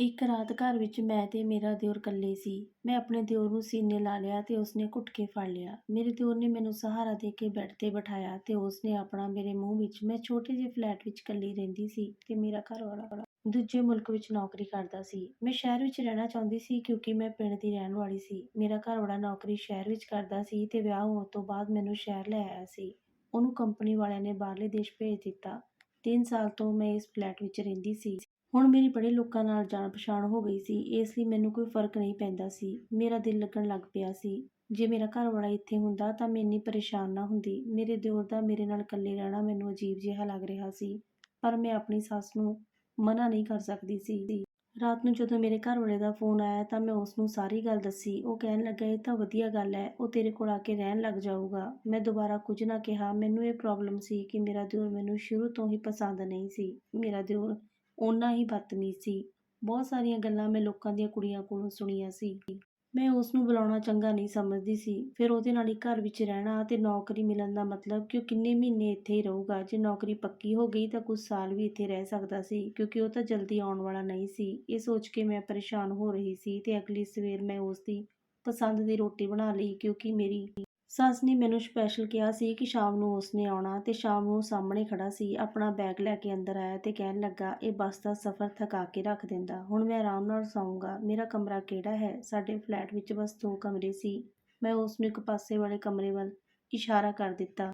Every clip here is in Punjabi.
ਇੱਕ ਰਾਤ ਘਰ ਵਿੱਚ ਮੈਂ ਤੇ ਮੇਰਾ ਦਿਓਰ ਇਕੱਲੇ ਸੀ। ਮੈਂ ਆਪਣੇ ਦਿਓਰ ਨੂੰ ਸੀਨੇ ਲਾ ਲਿਆ ਤੇ ਉਸਨੇ ਘੁੱਟ ਕੇ ਫੜ ਲਿਆ। ਮੇਰੇ ਦਿਓਰ ਨੇ ਮੈਨੂੰ ਸਹਾਰਾ ਦੇ ਕੇ ਬੈੱਡ 'ਤੇ ਬਿਠਾਇਆ ਤੇ ਉਸਨੇ ਆਪਣਾ ਮੇਰੇ ਮੂੰਹ ਵਿੱਚ, ਮੈਂ ਛੋਟੇ ਜਿਹੇ ਫਲੈਟ ਵਿੱਚ ਇਕੱਲੀ ਰਹਿੰਦੀ ਸੀ ਤੇ ਮੇਰਾ ਘਰ ਵਾਲਾ ਦੂਜੇ ਮੁਲਕ ਵਿੱਚ ਨੌਕਰੀ ਕਰਦਾ ਸੀ। ਮੈਂ ਸ਼ਹਿਰ ਵਿੱਚ ਰਹਿਣਾ ਚਾਹੁੰਦੀ ਸੀ ਕਿਉਂਕਿ ਮੈਂ ਪਿੰਡ ਦੀ ਰਹਿਣ ਵਾਲੀ ਸੀ। ਮੇਰਾ ਘਰ ਵਾਲਾ ਨੌਕਰੀ ਸ਼ਹਿਰ ਵਿੱਚ ਕਰਦਾ ਸੀ ਤੇ ਵਿਆਹ ਹੋਣ ਤੋਂ ਬਾਅਦ ਮੈਨੂੰ ਸ਼ਹਿਰ ਲੈ ਆਇਆ ਸੀ। ਉਹਨੂੰ ਕੰਪਨੀ ਵਾਲਿਆਂ ਨੇ ਬਾਹਰਲੇ ਦੇਸ਼ ਭੇਜ ਦਿੱਤਾ। ਤਿੰਨ ਸਾਲ ਤੋਂ ਮੈਂ ਇਸ ਫਲੈਟ ਵਿੱਚ ਰਹਿੰਦੀ ਸੀ। ਹੁਣ ਮੇਰੀ ਬੜੇ ਲੋਕਾਂ ਨਾਲ ਜਾਣ ਪਛਾਣ ਹੋ ਗਈ ਸੀ, ਇਸ ਲਈ ਮੈਨੂੰ ਕੋਈ ਫ਼ਰਕ ਨਹੀਂ ਪੈਂਦਾ ਸੀ। ਮੇਰਾ ਦਿਲ ਲੱਗਣ ਲੱਗ ਪਿਆ ਸੀ। ਜੇ ਮੇਰਾ ਘਰਵਾਲਾ ਇੱਥੇ ਹੁੰਦਾ ਤਾਂ ਮੈਂ ਇੰਨੀ ਪਰੇਸ਼ਾਨ ਨਾ ਹੁੰਦੀ। ਮੇਰੇ ਦਿਓਰ ਦਾ ਮੇਰੇ ਨਾਲ ਇਕੱਲੇ ਰਹਿਣਾ ਮੈਨੂੰ ਅਜੀਬ ਜਿਹਾ ਲੱਗ ਰਿਹਾ ਸੀ, ਪਰ ਮੈਂ ਆਪਣੀ ਸੱਸ ਨੂੰ ਮਨ੍ਹਾ ਨਹੀਂ ਕਰ ਸਕਦੀ ਸੀ। ਰਾਤ ਨੂੰ ਜਦੋਂ ਮੇਰੇ ਘਰਵਾਲੇ ਦਾ ਫੋਨ ਆਇਆ ਤਾਂ ਮੈਂ ਉਸਨੂੰ ਸਾਰੀ ਗੱਲ ਦੱਸੀ। ਉਹ ਕਹਿਣ ਲੱਗਾ, ਇਹ ਤਾਂ ਵਧੀਆ ਗੱਲ ਹੈ, ਉਹ ਤੇਰੇ ਕੋਲ ਆ ਕੇ ਰਹਿਣ ਲੱਗ ਜਾਊਗਾ। ਮੈਂ ਦੁਬਾਰਾ ਕੁਝ ਨਾ ਕਿਹਾ। ਮੈਨੂੰ ਇਹ ਪ੍ਰੋਬਲਮ ਸੀ ਕਿ ਮੇਰਾ ਦਿਓਰ ਮੈਨੂੰ ਸ਼ੁਰੂ ਤੋਂ ਹੀ ਪਸੰਦ ਨਹੀਂ ਸੀ। ਮੇਰਾ ਦਿਓਰ ਓਨਾ ਹੀ ਬਦਤਮੀਜ਼ ਸੀ। ਬਹੁਤ ਸਾਰੀਆਂ ਗੱਲਾਂ ਮੈਂ ਲੋਕਾਂ ਦੀਆਂ ਕੁੜੀਆਂ ਕੋਲੋਂ ਸੁਣੀਆਂ ਸੀ। ਮੈਂ ਉਸਨੂੰ ਬੁਲਾਉਣਾ ਚੰਗਾ ਨਹੀਂ ਸਮਝਦੀ ਸੀ। ਫਿਰ ਉਹਦੇ ਨਾਲ ਹੀ ਘਰ ਵਿੱਚ ਰਹਿਣਾ ਅਤੇ ਨੌਕਰੀ ਮਿਲਣ ਦਾ ਮਤਲਬ ਕਿ ਉਹ ਕਿੰਨੇ ਮਹੀਨੇ ਇੱਥੇ ਹੀ ਰਹੂਗਾ। ਜੇ ਨੌਕਰੀ ਪੱਕੀ ਹੋ ਗਈ ਤਾਂ ਕੁਝ ਸਾਲ ਵੀ ਇੱਥੇ ਰਹਿ ਸਕਦਾ ਸੀ, ਕਿਉਂਕਿ ਉਹ ਤਾਂ ਜਲਦੀ ਆਉਣ ਵਾਲਾ ਨਹੀਂ ਸੀ। ਇਹ ਸੋਚ ਕੇ ਮੈਂ ਪਰੇਸ਼ਾਨ ਹੋ ਰਹੀ ਸੀ ਤੇ ਅਗਲੀ ਸਵੇਰ ਮੈਂ ਉਸਦੀ ਪਸੰਦ ਦੀ ਰੋਟੀ ਬਣਾ ਲਈ, ਕਿਉਂਕਿ ਮੇਰੀ ਸੱਸ ਨੇ ਮੈਨੂੰ ਸਪੈਸ਼ਲ ਕਿਹਾ ਸੀ ਕਿ ਸ਼ਾਮ ਨੂੰ ਉਸਨੇ ਆਉਣਾ ਤੇ ਸ਼ਾਮ ਨੂੰ ਸਾਹਮਣੇ ਖੜਾ ਸੀ। ਆਪਣਾ ਬੈਗ ਲੈ ਕੇ ਅੰਦਰ ਆਇਆ ਤੇ ਕਹਿਣ ਲੱਗਾ, ਇਹ ਬੱਸ ਦਾ ਸਫ਼ਰ ਥਕਾ ਕੇ ਰੱਖ ਦਿੰਦਾ। ਹੁਣ ਮੈਂ ਆਰਾਮ ਨਾਲ ਸੌਂਗਾ, ਮੇਰਾ ਕਮਰਾ ਕਿਹੜਾ ਹੈ? ਸਾਡੇ ਫਲੈਟ ਵਿੱਚ ਬਸ ਦੋ ਕਮਰੇ ਸੀ। ਮੈਂ ਉਸਨੂੰ ਇੱਕ ਪਾਸੇ ਵਾਲੇ ਕਮਰੇ ਵੱਲ ਇਸ਼ਾਰਾ ਕਰ ਦਿੱਤਾ।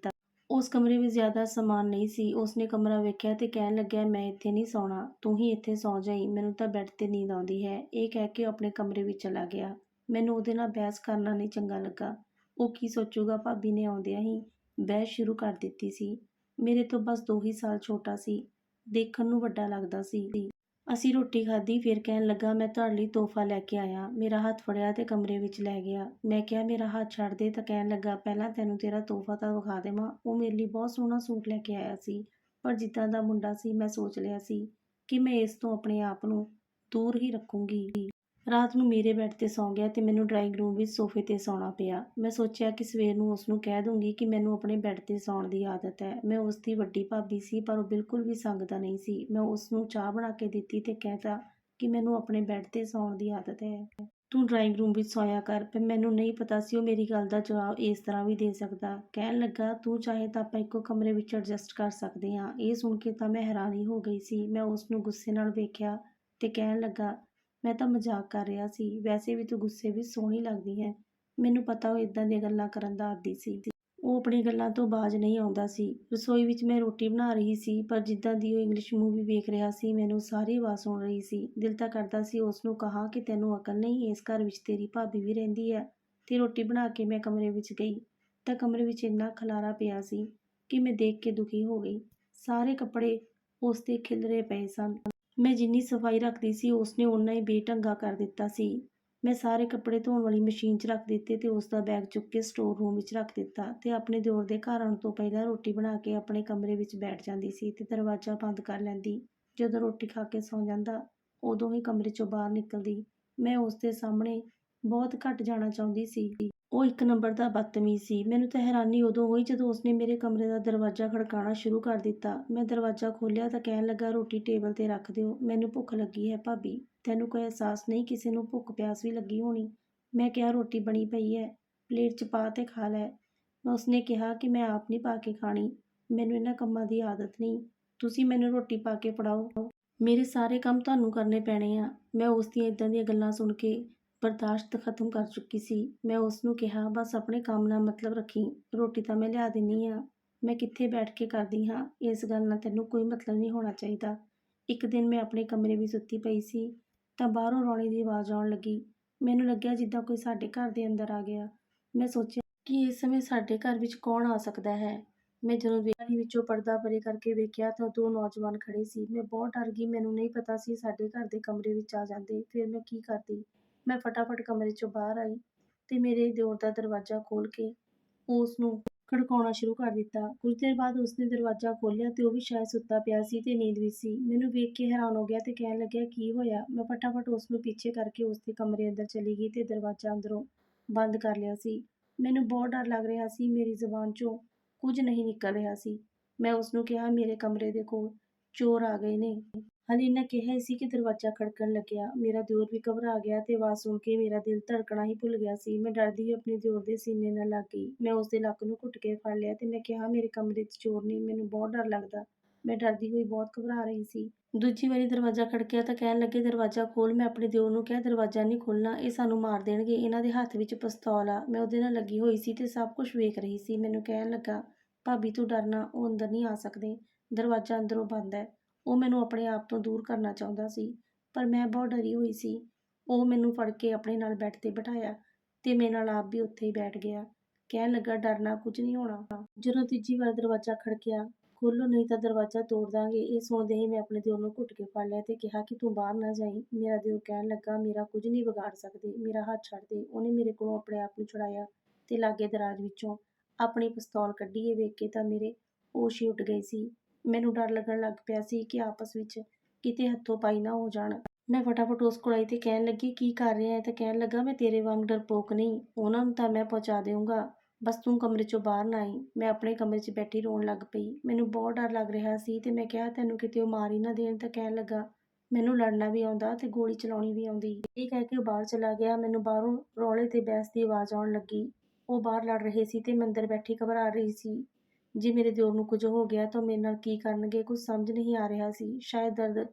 ਉਸ ਕਮਰੇ ਵਿੱਚ ਜ਼ਿਆਦਾ ਸਮਾਨ ਨਹੀਂ ਸੀ। ਉਸਨੇ ਕਮਰਾ ਵੇਖਿਆ ਤੇ ਕਹਿਣ ਲੱਗਿਆ, ਮੈਂ ਇੱਥੇ ਨਹੀਂ ਸੌਣਾ। ਤੂੰ ਹੀ ਇੱਥੇ ਸੌਂ ਜਾਈ, ਮੈਨੂੰ ਤਾਂ ਬੈੱਡ 'ਤੇ ਨੀਂਦ ਆਉਂਦੀ ਹੈ। ਇਹ ਕਹਿ ਕੇ ਉਹ ਆਪਣੇ ਕਮਰੇ ਵਿੱਚ ਚਲਾ ਗਿਆ। ਮੈਨੂੰ ਉਹਦੇ ਨਾਲ ਬਹਿਸ ਕਰਨਾ ਨਹੀਂ ਚੰਗਾ ਲੱਗਾ। ਉਹ ਕੀ ਸੋਚੂਗਾ ਭਾਬੀ ਨੇ ਆਉਂਦਿਆਂ ਹੀ ਬਹਿਸ ਸ਼ੁਰੂ ਕਰ ਦਿੱਤੀ ਸੀ। ਮੇਰੇ ਤੋਂ ਬਸ ਦੋ ਹੀ ਸਾਲ ਛੋਟਾ ਸੀ। ਦੇਖਣ ਨੂੰ ਵੱਡਾ ਲੱਗਦਾ ਸੀ। ਅਸੀਂ ਰੋਟੀ ਖਾਧੀ, ਫਿਰ ਕਹਿਣ ਲੱਗਾ, ਮੈਂ ਤੁਹਾਡੇ ਲਈ ਤੋਹਫ਼ਾ ਲੈ ਕੇ ਆਇਆ। ਮੇਰਾ ਹੱਥ ਫੜਿਆ ਤੇ ਕਮਰੇ ਵਿੱਚ ਲੈ ਗਿਆ। ਮੈਂ ਕਿਹਾ, ਮੇਰਾ ਹੱਥ ਛੱਡ ਦੇ ਤਾਂ ਕਹਿਣ ਲੱਗਾ, ਪਹਿਲਾਂ ਤੈਨੂੰ ਤੇਰਾ ਤੋਹਫ਼ਾ ਤਾਂ ਵਿਖਾ ਦੇਵਾਂ। ਉਹ ਮੇਰੇ ਲਈ ਬਹੁਤ ਸੋਹਣਾ ਸੂਟ ਲੈ ਕੇ ਆਇਆ ਸੀ ਪਰ ਜਿੱਦਾਂ ਦਾ ਮੁੰਡਾ ਸੀ, ਮੈਂ ਸੋਚ ਲਿਆ ਸੀ ਕਿ ਮੈਂ ਇਸ ਤੋਂ ਆਪਣੇ ਆਪ ਨੂੰ ਦੂਰ ਹੀ ਰੱਖੂੰਗੀ। ਰਾਤ ਨੂੰ ਮੇਰੇ ਬੈੱਡ 'ਤੇ ਸੌਂ ਗਿਆ ਤੇ ਮੈਨੂੰ ਡਰਾਇੰਗ ਰੂਮ ਵਿੱਚ ਸੋਫ਼ੇ 'ਤੇ ਸੌਣਾ ਪਿਆ। ਮੈਂ ਸੋਚਿਆ ਕਿ ਸਵੇਰ ਨੂੰ ਉਸਨੂੰ ਕਹਿ ਦੂੰਗੀ ਕਿ ਮੈਨੂੰ ਆਪਣੇ ਬੈੱਡ 'ਤੇ ਸੌਣ ਦੀ ਆਦਤ ਹੈ। ਮੈਂ ਉਸ ਦੀ ਵੱਡੀ ਭਾਬੀ ਸੀ, ਪਰ ਉਹ ਬਿਲਕੁਲ ਵੀ ਸੰਗਦਾ ਨਹੀਂ ਸੀ। ਮੈਂ ਉਸ ਨੂੰ ਚਾਹ ਬਣਾ ਕੇ ਦਿੱਤੀ ਤੇ ਕਹਿਤਾ ਕਿ ਮੈਨੂੰ ਆਪਣੇ ਬੈੱਡ 'ਤੇ ਸੌਣ ਦੀ ਆਦਤ ਹੈ। ਤੂੰ ਡਰਾਇੰਗ ਰੂਮ ਵਿੱਚ ਸੌਇਆ ਕਰ। ਪਰ ਮੈਨੂੰ ਨਹੀਂ ਪਤਾ ਸੀ ਉਹ ਮੇਰੀ ਗੱਲ ਦਾ ਜਵਾਬ ਇਸ ਤਰ੍ਹਾਂ ਵੀ ਦੇ ਸਕਦਾ। ਕਹਿਣ ਲੱਗਾ, ਤੂੰ ਚਾਹੇ ਤਾਂ ਆਪਾਂ ਇੱਕੋ ਕਮਰੇ ਵਿੱਚ ਐਡਜਸਟ ਕਰ ਸਕਦੇ ਹਾਂ। ਇਹ ਸੁਣ ਕੇ ਤਾਂ ਮੈਂ ਹੈਰਾਨੀ ਹੋ ਗਈ ਸੀ। ਮੈਂ ਉਸ ਨੂੰ ਗੁੱਸੇ ਨਾਲ ਵੇਖਿਆ ਤੇ ਕਹਿਣ ਲੱਗਾ ਮੈਂ ਤਾਂ ਮਜ਼ਾਕ ਕਰ ਰਿਹਾ ਸੀ। ਵੈਸੇ ਵੀ ਤੂੰ ਗੁੱਸੇ ਵਿੱਚ ਸੋਹਣੀ ਲੱਗਦੀ ਹੈ ਮੈਨੂੰ ਪਤਾ ਉਹ ਏਦਾਂ ਦੀਆਂ ਗੱਲਾਂ ਕਰਨ ਦਾ ਆਦੀ ਸੀ। ਉਹ ਆਪਣੀ ਗੱਲਾਂ ਤੋਂ ਬਾਜ਼ ਨਹੀਂ ਆਉਂਦਾ ਸੀ। ਰਸੋਈ ਵਿੱਚ ਮੈਂ ਰੋਟੀ ਬਣਾ ਰਹੀ ਸੀ, ਪਰ ਜਿੱਦਾਂ ਦੀ ਉਹ ਇੰਗਲਿਸ਼ ਮੂਵੀ ਵੇਖ ਰਿਹਾ ਸੀ, ਮੈਨੂੰ ਸਾਰੀ ਆਵਾਜ਼ ਸੁਣ ਰਹੀ ਸੀ। ਦਿਲ ਤਾਂ ਕਰਦਾ ਸੀ ਉਸ ਨੂੰ ਕਹਾਂ ਕਿ ਤੈਨੂੰ ਅਕਲ ਨਹੀਂ, ਇਸ ਘਰ ਵਿੱਚ ਤੇਰੀ ਭਾਬੀ ਵੀ ਰਹਿੰਦੀ ਹੈ ਤੇ ਰੋਟੀ ਬਣਾ ਕੇ ਮੈਂ ਕਮਰੇ ਵਿੱਚ ਗਈ ਤਾਂ ਕਮਰੇ ਵਿੱਚ ਇੰਨਾ ਖਲਾਰਾ ਪਿਆ ਸੀ ਕਿ ਮੈਂ ਦੇਖ ਕੇ ਦੁਖੀ ਹੋ ਗਈ। ਸਾਰੇ ਕੱਪੜੇ ਉਸ 'ਤੇ ਖਿਲਰੇ ਪਏ ਸਨ। ਮੈਂ ਜਿੰਨੀ ਸਫ਼ਾਈ ਰੱਖਦੀ ਸੀ, ਉਸਨੇ ਓਨਾ ਹੀ ਬੇਢੰਗਾ ਕਰ ਦਿੱਤਾ ਸੀ। ਮੈਂ ਸਾਰੇ ਕੱਪੜੇ ਧੋਣ ਵਾਲੀ ਮਸ਼ੀਨ 'ਚ ਰੱਖ ਦਿੱਤੇ ਤੇ ਉਸਦਾ ਬੈਗ ਚੁੱਕ ਕੇ ਸਟੋਰ ਰੂਮ ਵਿੱਚ ਰੱਖ ਦਿੱਤਾ ਤੇ ਆਪਣੇ ਦਿਓਰ ਦੇ ਘਰ ਆਉਣ ਤੋਂ ਪਹਿਲਾਂ ਰੋਟੀ ਬਣਾ ਕੇ ਆਪਣੇ ਕਮਰੇ ਵਿੱਚ ਬੈਠ ਜਾਂਦੀ ਸੀ ਤੇ ਦਰਵਾਜ਼ਾ ਬੰਦ ਕਰ ਲੈਂਦੀ। ਜਦੋਂ ਰੋਟੀ ਖਾ ਕੇ ਸੌਂ ਜਾਂਦਾ, ਉਦੋਂ ਹੀ ਕਮਰੇ 'ਚੋਂ ਬਾਹਰ ਨਿਕਲਦੀ। ਮੈਂ ਉਸਦੇ ਸਾਹਮਣੇ ਬਹੁਤ ਘੱਟ ਜਾਣਾ ਚਾਹੁੰਦੀ ਸੀ। ਉਹ ਇੱਕ ਨੰਬਰ ਦਾ ਬਦਤਮੀਜ਼ ਸੀ। ਮੈਨੂੰ ਤਾਂ ਹੈਰਾਨੀ ਉਦੋਂ ਹੋਈ ਜਦੋਂ ਉਸਨੇ ਮੇਰੇ ਕਮਰੇ ਦਾ ਦਰਵਾਜ਼ਾ ਖੜਕਾਉਣਾ ਸ਼ੁਰੂ ਕਰ ਦਿੱਤਾ। ਮੈਂ ਦਰਵਾਜ਼ਾ ਖੋਲ੍ਹਿਆ ਤਾਂ ਕਹਿਣ ਲੱਗਾ, ਰੋਟੀ ਟੇਬਲ 'ਤੇ ਰੱਖ ਦਿਓ। ਮੈਨੂੰ ਭੁੱਖ ਲੱਗੀ ਹੈ ਭਾਬੀ। ਤੈਨੂੰ ਕੋਈ ਅਹਿਸਾਸ ਨਹੀਂ ਕਿਸੇ ਨੂੰ ਭੁੱਖ ਪਿਆਸ ਵੀ ਲੱਗੀ ਹੋਣੀ। ਮੈਂ ਕਿਹਾ, ਰੋਟੀ ਬਣੀ ਪਈ ਹੈ ਪਲੇਟ 'ਚ ਪਾ ਤੇ ਖਾ ਲੈ। ਉਸਨੇ ਕਿਹਾ ਕਿ ਮੈਂ ਆਪ ਨਹੀਂ ਪਾ ਕੇ ਖਾਣੀ। ਮੈਨੂੰ ਇਹਨਾਂ ਕੰਮਾਂ ਦੀ ਆਦਤ ਨਹੀਂ। ਤੁਸੀਂ ਮੈਨੂੰ ਰੋਟੀ ਪਾ ਕੇ ਫੜਾਓ। ਮੇਰੇ ਸਾਰੇ ਕੰਮ ਤੁਹਾਨੂੰ ਕਰਨੇ ਪੈਣੇ ਆ। ਮੈਂ ਉਸ ਦੀਆਂ ਏਦਾਂ ਦੀਆਂ ਗੱਲਾਂ ਸੁਣ ਕੇ ਬਰਦਾਸ਼ਤ ਖ਼ਤਮ ਕਰ ਚੁੱਕੀ ਸੀ। ਮੈਂ ਉਸਨੂੰ ਕਿਹਾ, ਬਸ ਆਪਣੇ ਕੰਮ ਨਾਲ ਮਤਲਬ ਰੱਖੀ ਰੋਟੀ ਤਾਂ ਮੈਂ ਲਿਆ ਦਿੰਨੀ ਆਂ। ਮੈਂ ਕਿੱਥੇ ਬੈਠ ਕੇ ਕਰਦੀ ਹਾਂ ਇਸ ਗੱਲ ਨਾਲ ਤੈਨੂੰ ਕੋਈ ਮਤਲਬ ਨਹੀਂ ਹੋਣਾ ਚਾਹੀਦਾ। ਇੱਕ ਦਿਨ ਮੈਂ ਆਪਣੇ ਕਮਰੇ ਵਿੱਚ ਸੁੱਤੀ ਪਈ ਸੀ, ਤਾਂ ਬਾਹਰੋਂ ਰੌਲੇ ਦੀ ਆਵਾਜ਼ ਆਉਣ ਲੱਗੀ। ਮੈਨੂੰ ਲੱਗਿਆ ਜਿੱਦਾਂ ਕੋਈ ਸਾਡੇ ਘਰ ਦੇ ਅੰਦਰ ਆ ਗਿਆ। ਮੈਂ ਸੋਚਿਆ ਕਿ ਇਸ ਸਮੇਂ ਸਾਡੇ ਘਰ ਵਿੱਚ ਕੌਣ ਆ ਸਕਦਾ ਹੈ। ਮੈਂ ਜਦੋਂ ਵੇਖਾਲੀ ਵਿੱਚੋਂ ਪਰਦਾ ਪਰੇ ਕਰਕੇ ਵੇਖਿਆ ਤਾਂ ਦੋ ਨੌਜਵਾਨ ਖੜ੍ਹੇ ਸੀ। ਮੈਂ ਬਹੁਤ ਡਰ ਗਈ। ਮੈਨੂੰ ਨਹੀਂ ਪਤਾ ਸੀ ਸਾਡੇ ਘਰ ਦੇ ਕਮਰੇ ਵਿੱਚ ਆ ਜਾਂਦੇ। ਫਿਰ ਮੈਂ ਕੀ ਕਰਦੀ। ਮੈਂ ਫਟਾਫਟ ਕਮਰੇ 'ਚੋਂ ਬਾਹਰ ਆਈ ਤੇ ਮੇਰੇ ਦਿਓਰ ਦਾ ਦਰਵਾਜ਼ਾ ਖੋਲ ਕੇ ਉਸਨੂੰ ਖੜਕਾਉਣਾ ਸ਼ੁਰੂ ਕਰ ਦਿੱਤਾ। ਕੁਝ ਦੇਰ ਬਾਅਦ ਉਸਨੇ ਦਰਵਾਜ਼ਾ ਖੋਲ੍ਹਿਆ ਤੇ ਉਹ ਵੀ ਸ਼ਾਇਦ ਸੁੱਤਾ ਪਿਆ ਸੀ ਤੇ ਨੀਂਦ ਵਿੱਚ ਸੀ। ਮੈਨੂੰ ਵੇਖ ਕੇ ਹੈਰਾਨ ਹੋ ਗਿਆ ਤੇ ਕਹਿਣ ਲੱਗਿਆ, ਕੀ ਹੋਇਆ। ਮੈਂ ਫਟਾਫਟ ਉਸਨੂੰ ਪਿੱਛੇ ਕਰਕੇ ਉਸਦੇ ਕਮਰੇ ਅੰਦਰ ਚਲੀ ਗਈ ਤੇ ਦਰਵਾਜ਼ਾ ਅੰਦਰੋਂ ਬੰਦ ਕਰ ਲਿਆ ਸੀ। ਮੈਨੂੰ ਬਹੁਤ ਡਰ ਲੱਗ ਰਿਹਾ ਸੀ। ਮੇਰੀ ਜ਼ੁਬਾਨ 'ਚੋਂ ਕੁਝ ਨਹੀਂ ਨਿਕਲ ਰਿਹਾ ਸੀ। ਮੈਂ ਉਸਨੂੰ ਕਿਹਾ, ਮੇਰੇ ਕਮਰੇ ਦੇ ਕੋਲ ਚੋਰ ਆ ਗਏ ਨੇ। ਹਾਲੇ ਇੰਨਾ ਕਿਹਾ ਹੀ ਸੀ ਕਿ ਦਰਵਾਜ਼ਾ ਖੜਕਣ ਲੱਗਿਆ। ਮੇਰਾ ਦਿਓਰ ਵੀ ਘਬਰਾ ਗਿਆ ਤੇ ਆਵਾਜ਼ ਸੁਣ ਕੇ ਮੇਰਾ ਦਿਲ ਧੜਕਣਾ ਹੀ ਭੁੱਲ ਗਿਆ ਸੀ। ਮੈਂ ਡਰਦੀ ਹੋਈ ਆਪਣੇ ਦਿਓਰ ਦੇ ਸੀਨੇ ਨਾਲ ਲੱਗ ਗਈ। ਮੈਂ ਉਸਦੇ ਲੱਕ ਨੂੰ ਘੁੱਟ ਕੇ ਫੜ ਲਿਆ ਤੇ ਮੈਂ ਕਿਹਾ, ਮੇਰੇ ਕਮਰੇ 'ਚ ਚੋਰ ਨੇ ਮੈਨੂੰ ਬਹੁਤ ਡਰ ਲੱਗਦਾ। ਮੈਂ ਡਰਦੀ ਹੋਈ ਬਹੁਤ ਘਬਰਾ ਰਹੀ ਸੀ। ਦੂਜੀ ਵਾਰੀ ਦਰਵਾਜ਼ਾ ਖੜਕਿਆ ਤਾਂ ਕਹਿਣ ਲੱਗੇ, ਦਰਵਾਜ਼ਾ ਖੋਲ, ਮੈਂ ਆਪਣੇ ਦਿਓਰ ਨੂੰ ਕਿਹਾ, ਦਰਵਾਜ਼ਾ ਨਹੀਂ ਖੋਲਣਾ, ਇਹ ਸਾਨੂੰ ਮਾਰ ਦੇਣਗੇ, ਇਹਨਾਂ ਦੇ ਹੱਥ ਵਿੱਚ ਪਿਸਤੌਲ ਆ। ਮੈਂ ਉਹਦੇ ਨਾਲ ਲੱਗੀ ਹੋਈ ਸੀ ਤੇ ਸਭ ਕੁਝ ਵੇਖ ਰਹੀ ਸੀ। ਮੈਨੂੰ ਕਹਿਣ ਲੱਗਾ, ਭਾਬੀ, ਤੂੰ ਡਰਨਾ, ਉਹ ਅੰਦਰ ਨਹੀਂ ਆ ਸਕਦੇ। ਦਰਵਾਜ਼ਾ ਅੰਦਰੋਂ ਬੰਦ ਹੈ। ਉਹ ਮੈਨੂੰ ਆਪਣੇ ਆਪ ਤੋਂ ਦੂਰ ਕਰਨਾ ਚਾਹੁੰਦਾ ਸੀ, ਪਰ ਮੈਂ ਬਹੁਤ ਡਰੀ ਹੋਈ ਸੀ। ਉਹ ਮੈਨੂੰ ਫੜ ਕੇ ਆਪਣੇ ਨਾਲ ਬੈੱਡ ਤੇ ਬਿਠਾਇਆ ਤੇ ਮੇਰੇ ਨਾਲ ਆਪ ਵੀ ਉੱਥੇ ਹੀ ਬੈਠ ਗਿਆ। ਕਹਿਣ ਲੱਗਾ ਡਰਨਾ ਕੁਝ ਨਹੀਂ ਹੋਣਾ। ਜਦੋਂ ਤੀਜੀ ਵਾਰ ਦਰਵਾਜ਼ਾ ਖੜਕਿਆ ਖੋਲੋ ਨਹੀਂ ਤਾਂ ਦਰਵਾਜ਼ਾ ਤੋੜ ਦਾਂਗੇ। ਇਹ ਸੁਣਦੇ ਹੀ ਮੈਂ ਆਪਣੇ ਦਿਲ ਨੂੰ ਘੁੱਟ ਕੇ ਫੜ ਲਿਆ ਤੇ ਕਿਹਾ ਕਿ, ਤੂੰ ਬਾਹਰ ਨਾ ਜਾਈ। ਮੇਰਾ ਦਿਲ ਕਹਿਣ ਲੱਗਾ, ਮੇਰਾ ਕੁਝ ਨਹੀਂ ਵਿਗਾੜ ਸਕਦੇ। ਮੇਰਾ ਹੱਥ ਛੱਡ ਦੇ। ਉਹਨੇ ਮੇਰੇ ਕੋਲੋਂ ਆਪਣੇ ਆਪ ਨੂੰ ਛੁਡਾਇਆ ਤੇ ਲਾਗੇ ਦਰਾਜ ਵਿੱਚੋਂ ਆਪਣੀ ਪਿਸਤੌਲ ਕੱਢੀ। ਇਹ ਵੇਖ ਕੇ ਤਾਂ ਮੇਰੇ ਹੋਸ਼ ਹੀ ਉੱਡ ਗਏ ਸੀ। ਮੈਨੂੰ ਡਰ ਲੱਗਣ ਲੱਗ ਪਿਆ ਸੀ ਕਿ ਆਪਸ ਵਿੱਚ ਕਿਤੇ ਹੱਥੋਂ ਪਾਈ ਨਾ ਹੋ ਜਾਣ। ਮੈਂ ਫਟਾਫਟ ਉਸ ਕੋਲ ਆਈ ਤੇ ਕਹਿਣ ਲੱਗੀ, ਕੀ ਕਰ ਰਿਹਾ ਹੈ? ਤਾਂ ਕਹਿਣ ਲੱਗਾ, ਮੈਂ ਤੇਰੇ ਵਾਂਗ ਡਰਪੋਕ ਨਹੀਂ। ਉਹਨਾਂ ਨੂੰ ਤਾਂ ਮੈਂ ਪਹੁੰਚਾ ਦੇਵਾਂਗਾ ਬਸ ਤੂੰ ਕਮਰੇ 'ਚੋਂ ਬਾਹਰ ਨਾ ਆਈ। ਮੈਂ ਆਪਣੇ ਕਮਰੇ 'ਚ ਬੈਠੀ ਰੋਣ ਲੱਗ ਪਈ। ਮੈਨੂੰ ਬਹੁਤ ਡਰ ਲੱਗ ਰਿਹਾ ਸੀ ਤੇ ਮੈਂ ਕਿਹਾ, ਤੈਨੂੰ ਕਿਤੇ ਉਹ ਮਾਰ ਹੀ ਨਾ ਦੇਣ? ਤਾਂ ਕਹਿਣ ਲੱਗਾ, ਮੈਨੂੰ ਲੜਨਾ ਵੀ ਆਉਂਦਾ ਤੇ ਗੋਲੀ ਚਲਾਉਣੀ ਵੀ ਆਉਂਦੀ। ਇਹ ਕਹਿ ਕੇ ਉਹ ਬਾਹਰ ਚਲਾ ਗਿਆ। ਮੈਨੂੰ ਬਾਹਰੋਂ ਰੌਲੇ ਤੇ ਬਹਿਸ ਦੀ ਆਵਾਜ਼ ਆਉਣ ਲੱਗੀ। ਉਹ ਬਾਹਰ ਲੜ ਰਹੇ ਸੀ ਤੇ ਮੈਂ ਅੰਦਰ ਬੈਠੀ ਘਬਰਾ ਰਹੀ ਸੀ। ਜੇ ਮੇਰੇ ਦਿਓਰ ਨੂੰ ਕੁਝ ਹੋ ਗਿਆ ਤਾਂ ਮੇਰੇ ਨਾਲ ਕੀ ਕਰਨਗੇ? ਕੁਝ ਸਮਝ ਨਹੀਂ ਆ ਰਿਹਾ ਸੀ। ਸ਼ਾਇਦ ਦਰਦ,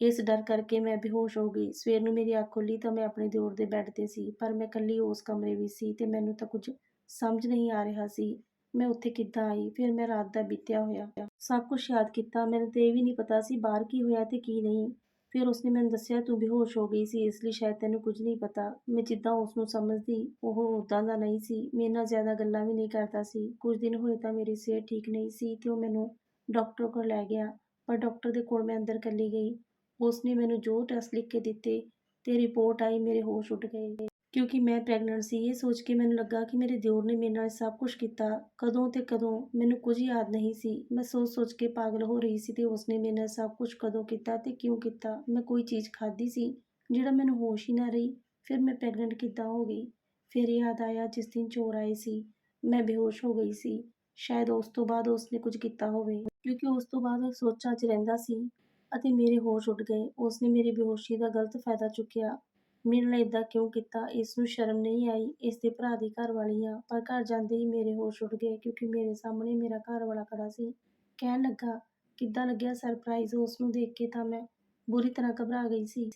ਇਸ ਡਰ ਕਰਕੇ ਮੈਂ ਬੇਹੋਸ਼ ਹੋ ਗਈ। ਸਵੇਰ ਨੂੰ ਮੇਰੀ ਅੱਖ ਖੁੱਲੀ ਤਾਂ ਮੈਂ ਆਪਣੇ ਦਿਓਰ ਦੇ ਬੈੱਡ ਤੇ ਸੀ, ਪਰ ਮੈਂ ਇਕੱਲੀ ਉਸ ਕਮਰੇ ਵਿੱਚ ਸੀ ਤੇ ਮੈਨੂੰ ਤਾਂ ਕੁਝ ਸਮਝ ਨਹੀਂ ਆ ਰਿਹਾ ਸੀ। ਮੈਂ ਉੱਥੇ ਕਿੱਦਾਂ ਆਈ? ਫਿਰ ਮੈਂ ਰਾਤ ਦਾ ਬੀਤਿਆ ਹੋਇਆ। ਸਭ ਕੁਝ ਯਾਦ ਕੀਤਾ। ਮੈਨੂੰ ਤੇ ਇਹ ਵੀ ਨਹੀਂ ਪਤਾ ਸੀ ਬਾਹਰ ਕੀ ਹੋਇਆ ਤੇ ਕੀ ਨਹੀਂ। ਫਿਰ ਉਸਨੇ ਮੈਨੂੰ ਦੱਸਿਆ, ਤੂੰ ਬੇਹੋਸ਼ ਹੋ ਗਈ ਸੀ, ਇਸ ਲਈ ਸ਼ਾਇਦ ਤੈਨੂੰ ਕੁਝ ਨਹੀਂ ਪਤਾ। ਮੈਂ ਜਿੱਦਾਂ ਉਸ ਨੂੰ ਸਮਝਦੀ, ਉਹ ਉਦਾਂ ਦਾ ਨਹੀਂ ਸੀ। ਮੇਰੇ ਨਾਲ ਜ਼ਿਆਦਾ ਗੱਲਾਂ ਵੀ ਨਹੀਂ ਕਰਦਾ ਸੀ। ਕੁਝ ਦਿਨ ਹੋਏ ਤਾਂ ਮੇਰੀ ਸਿਹਤ ਠੀਕ ਨਹੀਂ ਸੀ ਤੇ ਉਹ ਮੈਨੂੰ ਡਾਕਟਰ ਕੋਲ ਲੈ ਗਿਆ। ਪਰ ਡਾਕਟਰ ਦੇ ਕੋਲ ਮੈਂ ਅੰਦਰ ਇਕੱਲੀ ਗਈ। ਉਸ ਨੇ ਮੈਨੂੰ ਜੋ ਟੈਸਟ ਲਿਖ ਕੇ ਦਿੱਤੇ, ਤੇ ਰਿਪੋਰਟ ਆਈ, ਮੇਰੇ ਹੋਸ਼ ਉੱਡ ਗਏ। ਕਿਉਂਕਿ ਮੈਂ ਪ੍ਰੈਗਨੈਂਟ ਸੀ, ਇਹ ਸੋਚ ਕੇ ਮੈਨੂੰ ਲੱਗਾ ਕਿ ਮੇਰੇ ਦਿਓਰ ਨੇ ਮੇਰੇ ਨਾਲ ਸਭ ਕੁਝ ਕੀਤਾ, ਕਦੋਂ ਤੇ ਕਦੋਂ ਮੈਨੂੰ ਕੁਝ ਯਾਦ ਨਹੀਂ ਸੀ। ਮੈਂ ਸੋਚ ਸੋਚ ਕੇ ਪਾਗਲ ਹੋ ਰਹੀ ਸੀ ਤੇ ਉਸਨੇ ਮੇਰੇ ਨਾਲ ਸਭ ਕੁਝ ਕਦੋਂ ਕੀਤਾ ਤੇ ਕਿਉਂ ਕੀਤਾ, ਮੈਂ ਕੋਈ ਚੀਜ਼ ਖਾਧੀ ਸੀ, ਜਿਹੜਾ ਮੈਨੂੰ ਹੋਸ਼ ਹੀ ਨਾ ਰਹੀ, ਫਿਰ ਮੈਂ ਪ੍ਰੈਗਨੈਂਟ ਕਿੱਦਾਂ ਹੋ ਗਈ? ਫਿਰ ਯਾਦ ਆਇਆ ਜਿਸ ਦਿਨ ਚੋਰ ਆਏ ਸੀ, ਮੈਂ ਬੇਹੋਸ਼ ਹੋ ਗਈ ਸੀ, ਸ਼ਾਇਦ ਉਸ ਤੋਂ ਬਾਅਦ ਉਸਨੇ ਕੁਝ ਕੀਤਾ ਹੋਵੇ। ਕਿਉਂਕਿ ਉਸ ਤੋਂ ਬਾਅਦ ਉਹ ਸੋਚਾਂ 'ਚ ਰਹਿੰਦਾ ਸੀ ਅਤੇ ਮੇਰੇ ਹੋਸ਼ ਉੱਡ ਗਏ, ਉਸਨੇ ਮੇਰੀ ਬੇਹੋਸ਼ੀ ਦਾ ਗਲਤ ਫਾਇਦਾ ਚੁੱਕਿਆ। ਮੇਰੇ ਨਾਲ ਇਦਾਂ ਕਿਉਂ ਕੀਤਾ ਇਸ ਨੂੰ ਸ਼ਰਮ ਨਹੀਂ ਆਈ ਇਸ ਦੇ ਭਰਾ ਦੀ ਘਰ ਵਾਲੀ ਆ, ਪਰ ਘਰ ਜਾਂਦੇ ਹੀ ਮੇਰੇ ਹੋਸ਼ ਉੱਡ ਗਏ ਕਿਉਂਕਿ ਮੇਰੇ ਸਾਹਮਣੇ ਮੇਰਾ ਘਰ ਵਾਲਾ ਖੜਾ ਸੀ। ਕਹਿਣ ਲੱਗਾ, ਕਿੱਦਾਂ ਲੱਗਿਆ ਸਰਪ੍ਰਾਈਜ਼ ਉਸ ਨੂੰ ਦੇਖ ਕੇ ਤਾਂ ਮੈਂ ਬੁਰੀ ਤਰ੍ਹਾਂ ਘਬਰਾ ਗਈ ਸੀ।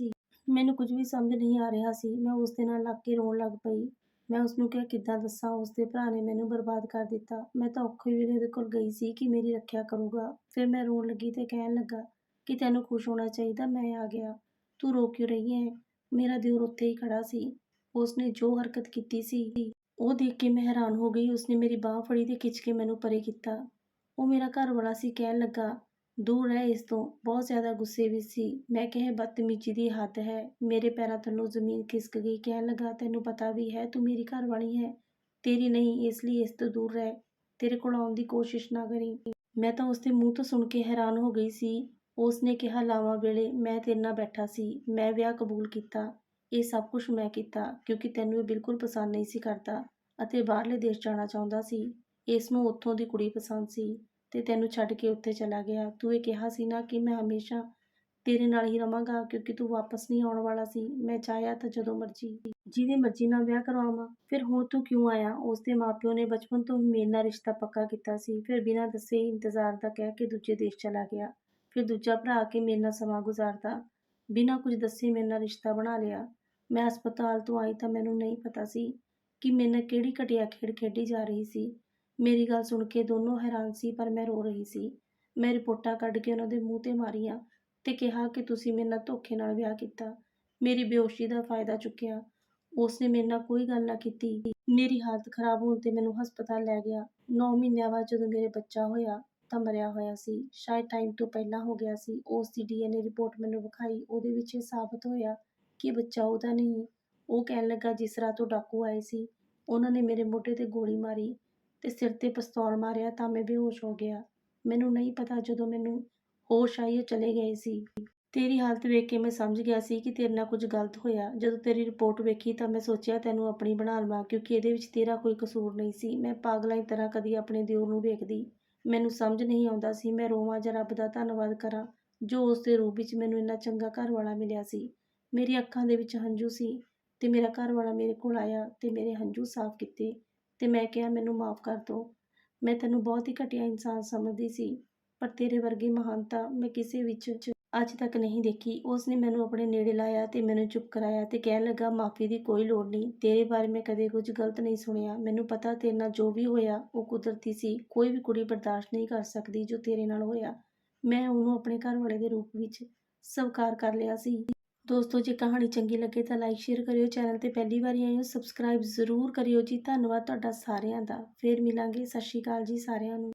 ਮੈਨੂੰ ਕੁਝ ਵੀ ਸਮਝ ਨਹੀਂ ਆ ਰਿਹਾ ਸੀ, ਮੈਂ ਉਸ ਦੇ ਨਾਲ ਲੱਗ ਕੇ ਰੋਣ ਲੱਗ ਪਈ। ਮੈਂ ਉਸ ਨੂੰ ਕਿਹਾ, ਕਿੱਦਾਂ ਦੱਸਾਂ ਉਸ ਦੇ ਭਰਾ ਨੇ ਮੈਨੂੰ ਬਰਬਾਦ ਕਰ ਦਿੱਤਾ। ਮੈਂ ਤਾਂ ਔਖੇ ਵੇਲੇ ਉਹਦੇ ਕੋਲ ਗਈ ਸੀ ਕਿ ਮੇਰੀ ਰੱਖਿਆ ਕਰੂਗਾ। ਫਿਰ ਮੈਂ ਰੋਣ ਲੱਗੀ ਤੇ ਕਹਿਣ ਲੱਗਾ, ਕਿ ਤੈਨੂੰ ਖੁਸ਼ ਹੋਣਾ ਚਾਹੀਦਾ, ਮੈਂ ਆ ਗਿਆ। ਤੂੰ ਰੋ ਕਿਉਂ ਰਹੀ ਹੈ? ਮੇਰਾ ਦਿਓਰ ਉੱਥੇ ਹੀ ਖੜਾ ਸੀ। ਉਸਨੇ ਜੋ ਹਰਕਤ ਕੀਤੀ ਸੀ, ਉਹ ਦੇਖ ਕੇ ਮੈਂ ਹੈਰਾਨ ਹੋ ਗਈ। ਉਸਨੇ ਮੇਰੀ ਬਾਹ ਫੜੀ ਤੇ ਖਿੱਚ ਕੇ ਮੈਨੂੰ ਪਰੇ ਕੀਤਾ। ਉਹ ਮੇਰਾ ਘਰ ਵਾਲਾ ਸੀ ਕਹਿਣ ਲੱਗਾ, ਦੂਰ ਰਹਿ ਇਸ ਤੋਂ, ਬਹੁਤ ਜ਼ਿਆਦਾ ਗੁੱਸੇ ਵਿੱਚ ਸੀ। ਮੈਂ ਕਿਹਾ, ਬਦਤਮੀਜ਼ੀ ਦੀ ਹੱਦ ਹੈ। ਮੇਰੇ ਪੈਰਾਂ ਥੱਲੋਂ ਜ਼ਮੀਨ ਖਿਸਕ ਗਈ। ਕਹਿਣ ਲੱਗਾ, ਤੈਨੂੰ ਪਤਾ ਵੀ ਹੈ, ਤੂੰ ਮੇਰੀ ਘਰ ਵਾਲੀ ਹੈ। ਤੇਰੀ ਨਹੀਂ, ਇਸ ਲਈ ਇਸ ਤੋਂ ਦੂਰ ਰਹਿ। ਤੇਰੇ ਕੋਲ ਆਉਣ ਦੀ ਕੋਸ਼ਿਸ਼ ਨਾ ਕਰੀ। ਮੈਂ ਤਾਂ ਉਸਦੇ ਮੂੰਹ ਤੋਂ ਸੁਣ ਕੇ ਹੈਰਾਨ ਹੋ ਗਈ ਸੀ। ਉਸ ਨੇ ਕਿਹਾ, ਲਾਵਾਂ ਵੇਲੇ ਮੈਂ ਤੇਰੇ ਨਾਲ ਬੈਠਾ ਸੀ, ਮੈਂ ਵਿਆਹ ਕਬੂਲ ਕੀਤਾ। ਇਹ ਸਭ ਕੁਝ ਮੈਂ ਕੀਤਾ ਕਿਉਂਕਿ ਤੈਨੂੰ ਇਹ ਬਿਲਕੁਲ ਪਸੰਦ ਨਹੀਂ ਸੀ ਕਰਦਾ ਅਤੇ ਬਾਹਰਲੇ ਦੇਸ਼ ਜਾਣਾ ਚਾਹੁੰਦਾ ਸੀ। ਇਸ ਨੂੰ ਉੱਥੋਂ ਦੀ ਕੁੜੀ ਪਸੰਦ ਸੀ ਤੇ ਤੈਨੂੰ ਛੱਡ ਕੇ ਉੱਥੇ ਚਲਾ ਗਿਆ। ਤੂੰ ਇਹ ਕਿਹਾ ਸੀ ਨਾ ਕਿ ਮੈਂ ਹਮੇਸ਼ਾ ਤੇਰੇ ਨਾਲ ਹੀ ਰਵਾਂਗਾ ਕਿਉਂਕਿ ਤੂੰ ਵਾਪਸ ਨਹੀਂ ਆਉਣ ਵਾਲਾ ਸੀ। ਮੈਂ ਚਾਹਿਆ ਤਾਂ ਜਦੋਂ ਮਰਜ਼ੀ ਜਿਹਦੀ ਮਰਜ਼ੀ ਨਾਲ ਵਿਆਹ ਕਰਵਾਵਾਂ ਫਿਰ ਹੁਣ ਤੂੰ ਕਿਉਂ ਆਇਆ? ਉਸ ਦੇ ਮਾਪਿਓ ਨੇ ਬਚਪਨ ਤੋਂ ਹੀ ਮੇਰੇ ਨਾਲ ਰਿਸ਼ਤਾ ਪੱਕਾ ਕੀਤਾ ਸੀ। ਫਿਰ ਬਿਨਾਂ ਦੱਸੇ ਹੀ ਇੰਤਜ਼ਾਰ ਦਾ ਕਹਿ ਕੇ ਦੂਜੇ ਦੇਸ਼ ਚਲਾ ਗਿਆ। ਫਿਰ ਦੂਜਾ ਭਰਾ ਕੇ ਮੇਰੇ ਨਾਲ ਸਮਾਂ ਗੁਜ਼ਾਰਦਾ। ਬਿਨਾਂ ਕੁਝ ਦੱਸੇ ਮੇਰੇ ਨਾਲ ਰਿਸ਼ਤਾ ਬਣਾ ਲਿਆ। ਮੈਂ ਹਸਪਤਾਲ ਤੋਂ ਆਈ ਤਾਂ ਮੈਨੂੰ ਨਹੀਂ ਪਤਾ ਸੀ ਕਿ ਮੇਰੇ ਨਾਲ ਕਿਹੜੀ ਘਟੀਆ ਖੇਡ ਖੇਡੀ ਜਾ ਰਹੀ ਸੀ। ਮੇਰੀ ਗੱਲ ਸੁਣ ਕੇ ਦੋਨੋਂ ਹੈਰਾਨ ਸੀ, ਪਰ ਮੈਂ ਰੋ ਰਹੀ ਸੀ। ਮੈਂ ਰਿਪੋਰਟਾਂ ਕੱਢ ਕੇ ਉਹਨਾਂ ਦੇ ਮੂੰਹ ਤੇ ਮਾਰੀਆਂ ਤੇ ਕਿਹਾ ਕਿ ਤੁਸੀਂ ਮੇਰੇ ਨਾਲ ਧੋਖੇ ਨਾਲ ਵਿਆਹ ਕੀਤਾ। ਮੇਰੀ ਬੇਹੋਸ਼ੀ ਦਾ ਫਾਇਦਾ ਚੁੱਕਿਆ। ਉਸਨੇ ਮੇਰੇ ਨਾਲ ਕੋਈ ਗੱਲ ਨਾ ਕੀਤੀ। ਮੇਰੀ ਹਾਲਤ ਖਰਾਬ ਹੋਣ ਤੇ ਮੈਨੂੰ ਹਸਪਤਾਲ ਲੈ ਗਿਆ। 9 ਮਹੀਨਿਆਂ ਬਾਅਦ ਜਦੋਂ ਮੇਰੇ ਬੱਚਾ ਹੋਇਆ ਤਾਂ ਮਰਿਆ ਹੋਇਆ ਸੀ। ਸ਼ਾਇਦ ਟਾਈਮ ਤੋਂ ਪਹਿਲਾਂ ਹੋ ਗਿਆ ਸੀ। ਉਸ ਦੀ ਡੀਐਨਏ ਰਿਪੋਰਟ ਮੈਨੂੰ ਵਿਖਾਈ। ਉਹਦੇ ਵਿੱਚ ਇਹ ਸਾਬਤ ਹੋਇਆ ਕਿ ਬੱਚਾ ਉਹਦਾ ਨਹੀਂ। ਉਹ ਕਹਿਣ ਲੱਗਾ, ਜਿਸ ਰਾਤ ਉਹ ਡਾਕੂ ਆਏ ਸੀ, ਉਹਨਾਂ ਨੇ ਮੇਰੇ ਮੋਢੇ ਤੇ ਗੋਲੀ ਮਾਰੀ ਤੇ ਸਿਰ ਤੇ ਪਿਸਤੌਲ ਮਾਰਿਆ ਤਾਂ ਮੈਂ ਬੇਹੋਸ਼ ਹੋ ਗਿਆ। ਮੈਨੂੰ ਨਹੀਂ ਪਤਾ ਜਦੋਂ ਮੈਨੂੰ ਹੋਸ਼ ਆਈ ਉਹ ਚਲੇ ਗਏ ਸੀ। ਤੇਰੀ ਹਾਲਤ ਵੇਖ ਕੇ ਮੈਂ ਸਮਝ ਗਿਆ ਸੀ ਕਿ ਤੇਰੇ ਨਾਲ ਕੁਝ ਗਲਤ ਹੋਇਆ। ਜਦੋਂ ਤੇਰੀ ਰਿਪੋਰਟ ਵੇਖੀ ਤਾਂ ਮੈਂ ਸੋਚਿਆ ਤੈਨੂੰ ਆਪਣੀ ਬਣਾ ਲਵਾਂ, ਕਿਉਂਕਿ ਇਹਦੇ ਵਿੱਚ ਤੇਰਾ ਕੋਈ ਕਸੂਰ ਨਹੀਂ ਸੀ। ਮੈਂ ਪਾਗਲਾਂ ਦੀ ਤਰ੍ਹਾਂ ਕਦੀ ਆਪਣੇ ਦਿਓਰ ਨੂੰ ਵੇਖਦੀ। ਮੈਨੂੰ ਸਮਝ ਨਹੀਂ ਆਉਂਦਾ ਸੀ, ਮੈਂ ਰੋਵਾਂ ਜਾਂ ਰੱਬ ਦਾ ਧੰਨਵਾਦ ਕਰਾਂ, ਜੋ ਉਸ ਦੇ ਰੂਪ ਵਿੱਚ ਮੈਨੂੰ ਇੰਨਾ ਚੰਗਾ ਘਰ ਵਾਲਾ ਮਿਲਿਆ ਸੀ। ਮੇਰੀ ਅੱਖਾਂ ਦੇ ਵਿੱਚ ਹੰਝੂ ਸੀ ਤੇ ਮੇਰਾ ਘਰ ਵਾਲਾ ਮੇਰੇ ਕੋਲ ਆਇਆ ਤੇ ਮੇਰੇ ਹੰਝੂ ਸਾਫ਼ ਕੀਤੇ ਤੇ ਮੈਂ ਕਿਹਾ, ਮੈਨੂੰ ਮਾਫ਼ ਕਰ ਦਿਓ ਮੈਂ ਤੈਨੂੰ ਬਹੁਤ ਹੀ ਘਟੀਆ ਇਨਸਾਨ ਸਮਝਦੀ ਸੀ, ਪਰ ਤੇਰੇ ਵਰਗੀ ਮਹਾਨਤਾ ਮੈਂ ਕਿਸੇ ਵਿੱਚ ਅੱਜ ਤੱਕ ਨਹੀਂ ਦੇਖੀ। ਉਸ ਨੇ ਮੈਨੂੰ ਆਪਣੇ ਨੇੜੇ ਲਾਇਆ ਤੇ ਮੈਨੂੰ ਚੁੱਪ ਕਰਾਇਆ ਤੇ ਕਹਿਣ ਲੱਗਾ, ਮਾਫੀ ਦੀ ਕੋਈ ਲੋੜ ਨਹੀਂ। ਤੇਰੇ ਬਾਰੇ ਮੈਂ ਕਦੇ ਕੁਝ ਗਲਤ ਨਹੀਂ ਸੁਣਿਆ। ਮੈਨੂੰ ਪਤਾ ਤੇਰੇ ਨਾਲ ਜੋ ਵੀ ਹੋਇਆ, ਉਹ ਕੁਦਰਤੀ ਸੀ। ਕੋਈ ਵੀ ਕੁੜੀ ਬਰਦਾਸ਼ਤ ਨਹੀਂ ਕਰ ਸਕਦੀ ਜੋ ਤੇਰੇ ਨਾਲ ਹੋਇਆ। ਮੈਂ ਉਹਨੂੰ ਆਪਣੇ ਘਰ ਵਾਲੇ ਦੇ ਰੂਪ ਵਿੱਚ ਸਵੀਕਾਰ ਕਰ ਲਿਆ ਸੀ। ਦੋਸਤੋ, ਜੇ ਕਹਾਣੀ ਚੰਗੀ ਲੱਗੇ ਤਾਂ ਲਾਈਕ, ਸ਼ੇਅਰ ਕਰਿਓ। ਚੈਨਲ ਤੇ ਪਹਿਲੀ ਵਾਰੀ ਆਏ ਹੋ, ਸਬਸਕ੍ਰਾਈਬ ਜ਼ਰੂਰ ਕਰਿਓ ਜੀ। ਧੰਨਵਾਦ ਤੁਹਾਡਾ ਸਾਰਿਆਂ ਦਾ। ਫੇਰ ਮਿਲਾਂਗੇ। ਸਤਿ ਸ਼੍ਰੀ ਅਕਾਲ ਜੀ ਸਾਰਿਆਂ ਨੂੰ।